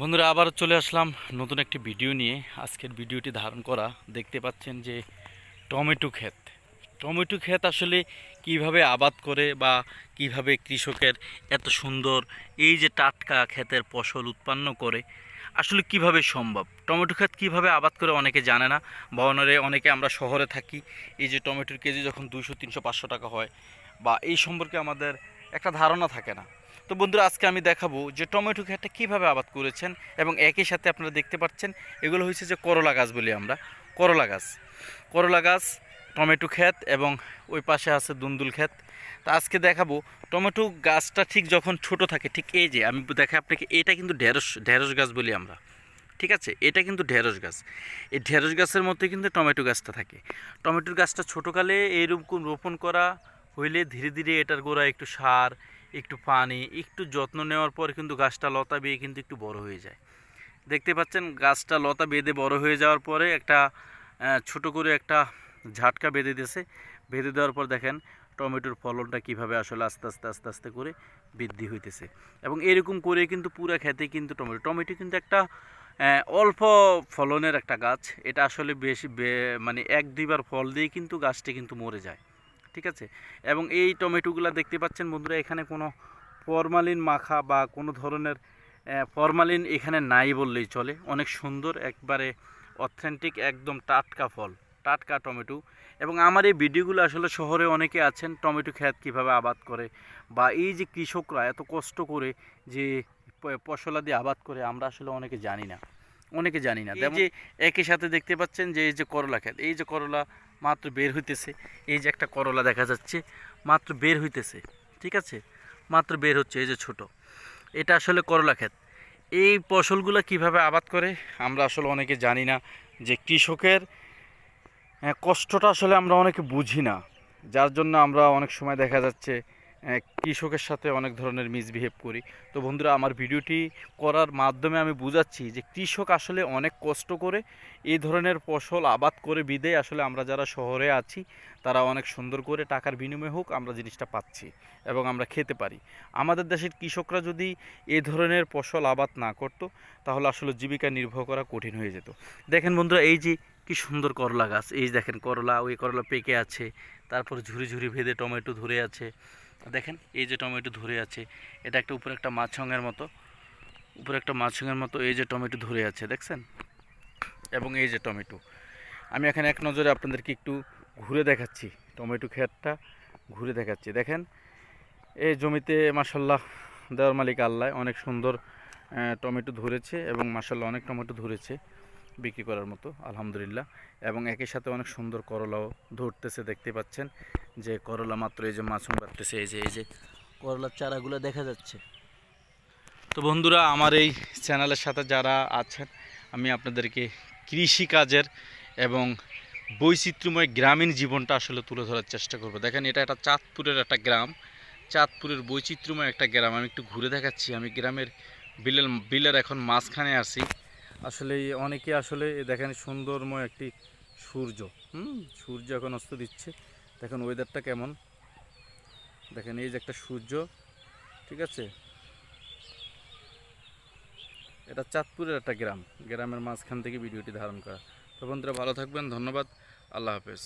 বন্ধুরা, আবার চলে আসলাম নতুন একটি ভিডিও নিয়ে। আজকের ভিডিওটি ধারণ করা, দেখতে পাচ্ছেন যে টমেটো ক্ষেত। টমেটো ক্ষেত আসলে কীভাবে আবাদ করে বা কীভাবে কৃষকের এত সুন্দর এই যে টাটকা ক্ষেতের ফসল উৎপন্ন করে, আসলে কীভাবে সম্ভব? টমেটো ক্ষেত কীভাবে আবাদ করে অনেকে জানে না বহনরে অনেকে আমরা শহরে থাকি, এই যে টমেটোর কেজি যখন দুশো তিনশো, পাঁচশো টাকা হয়, বা এই সম্পর্কে আমাদের একটা ধারণা থাকে না। তো বন্ধুরা, আজকে আমি দেখাবো যে টমেটো ক্ষেতটা কীভাবে আবাদ করেছেন এবং একই সাথে আপনারা দেখতে পাচ্ছেন, এগুলো হচ্ছে যে করলা গাছ বলি আমরা, করলা গাছ। করলা গাছ, টমেটো ক্ষেত এবং ওই পাশে আছে দুন্দুল ক্ষেত। তা আজকে দেখাবো টমেটো গাছটা ঠিক যখন ছোট থাকে, ঠিক এই যে, আমি দেখা আপনাকে, এটা কিন্তু ঢেঁড়স ঢেঁড়স গাছ বলি আমরা, ঠিক আছে? এটা কিন্তু ঢেঁড়স গাছ। এই ঢেঁড়স গাছের মধ্যে কিন্তু টমেটো গাছটা থাকে। টমেটোর গাছটা ছোটোকালে এইরকম রোপণ করা হইলে ধীরে ধীরে এটার গোড়া একটু সার একটু পানি, একটু যত্ন নেওয়ার পর কিন্তু গাছটা লতা বেয়ে কিন্তু একটু বড় হয়ে যায়। দেখতে পাচ্ছেন, গাছটা লতা বেঁধে বড় হয়ে যাওয়ার পরে একটা ছোট করে একটা ঝাটকা বেঁধে দিয়েছে। বেঁধে দেওয়ার পর দেখেন, টমেটোর ফলনটা কীভাবে আসলে আস্তে আস্তে আস্তে আস্তে করে বৃদ্ধি হইতেছে। এবং এরকম করে কিন্তু পুরা খেতে কিন্তু টমেটো টমেটো কিন্তু একটা অল্প ফলনের একটা গাছ। এটা আসলে বেশি মানে এক দুইবার ফল দিয়ে কিন্তু গাছটি কিন্তু মরে যায়। ঠিক আছে? এবং এই টমেটোগুলো দেখতে পাচ্ছেন বন্ধুরা, এখানে কোনো ফরমালিন মাখা বা কোনো ধরনের ফরমালিন এখানে নাই বললেই চলে। অনেক সুন্দর, একবারে অথেন্টিক একদম টাটকা ফল, টাটকা টমেটো। এবং আমার এই ভিডিওগুলো আসলে শহরে অনেকে আছেন, টমেটো ক্ষেত কীভাবে আবাদ করে বা এই যে কৃষকরা এত কষ্ট করে যে প- ফসলা দিয়ে আবাদ করে, আমরা আসলে অনেকে জানি না। অনেকে জানি না। যে একই সাথে দেখতে পাচ্ছেন যে এই যে করলা ক্ষেত এই যে করলা মাত্র বের হইতেছে। এই যে একটা করলা দেখা যাচ্ছে মাত্র বের হইতেছে ঠিক আছে? মাত্র বের হচ্ছে এই যে ছোট। এটা আসলে করলা ক্ষেত এই ফসলগুলো কীভাবে আবাদ করে আমরা আসলে অনেকে জানি না যে কৃষকের কষ্টটা আসলে আমরা অনেকে বুঝি না। যার জন্য আমরা অনেক সময় দেখা যাচ্ছে কৃষকের সাথে অনেক ধরনের মিসবিহেভ করি। তো বন্ধুরা, আমার ভিডিওটি করার মাধ্যমে আমি বুঝাচ্ছি যে কৃষক আসলে অনেক কষ্ট করে এই ধরনের ফসল আবাদ করে বিদে আসলে আমরা যারা শহরে আছি, তারা অনেক সুন্দর করে টাকার বিনিময়ে হোক আমরা জিনিসটা পাচ্ছি এবং আমরা খেতে পারি। আমাদের দেশের কৃষকরা যদি এ ধরনের ফসল আবাদ না করতো, তাহলে আসলে জীবিকা নির্বাহ করা কঠিন হয়ে যেত। দেখেন বন্ধুরা, এই যে কি সুন্দর করলা গাছ। এই দেখেন করলা, ওই করলা পেকে আছে, তারপর ঝুরি ঝুরি ভেদে টমেটো ধরে আছে। দেখেন, এই যে টমেটো ধরে আছে, এটা একটা উপরে একটা মাছঙ্গের মতো, উপরে একটা মাছঙ্গের মতো, এই যে টমেটো ধরে আছে, দেখছেন? এবং এই যে টমেটো। আমি এখানে এক নজরে আপনাদেরকে একটু ঘুরে দেখাচ্ছি, টমেটো ক্ষেতটা ঘুরে দেখাচ্ছি। দেখেন, এই জমিতে মাসাল্লাহ দেওয়ার মালিক আল্লাহ, অনেক সুন্দর টমেটো ধরেছে এবং মাসাল্লাহ অনেক টমেটো ধরেছে। বিক্রি করার মতো, আলহামদুলিল্লাহ। এবং একই সাথে অনেক সুন্দর করলাও ধরতেছে, দেখতে পাচ্ছেন যে করলা মাত্র এই যে মাছুম বাড়তেছে, এই যে এই যে করলার চারাগুলো দেখা যাচ্ছে। তো বন্ধুরা, আমার এই চ্যানেলের সাথে যারা আছেন, আমি আপনাদেরকে কৃষিকাজের এবং বৈচিত্র্যময় গ্রামীণ জীবনটা আসলে তুলে ধরার চেষ্টা করব। দেখেন, এটা একটা চাঁদপুরের একটা গ্রাম। চাঁদপুরের বৈচিত্র্যময় একটা গ্রাম। আমি একটু ঘুরে দেখাচ্ছি। আমি গ্রামের বিলের বিলের এখন মাঝখানে আছি। আসলে অনেকে আসলে দেখেন সুন্দরময় একটি সূর্য, হুম? সূর্য এখন অস্ত দিচ্ছে। দেখেন ওয়েদারটা কেমন? দেখেন এই যে একটা সূর্য, ঠিক আছে? এটা চাঁদপুরের একটা গ্রাম, গ্রামের মাঝখান থেকে ভিডিওটি ধারণ করা। তো বন্ধুরা ভালো থাকবেন, ধন্যবাদ, আল্লাহ হাফেজ।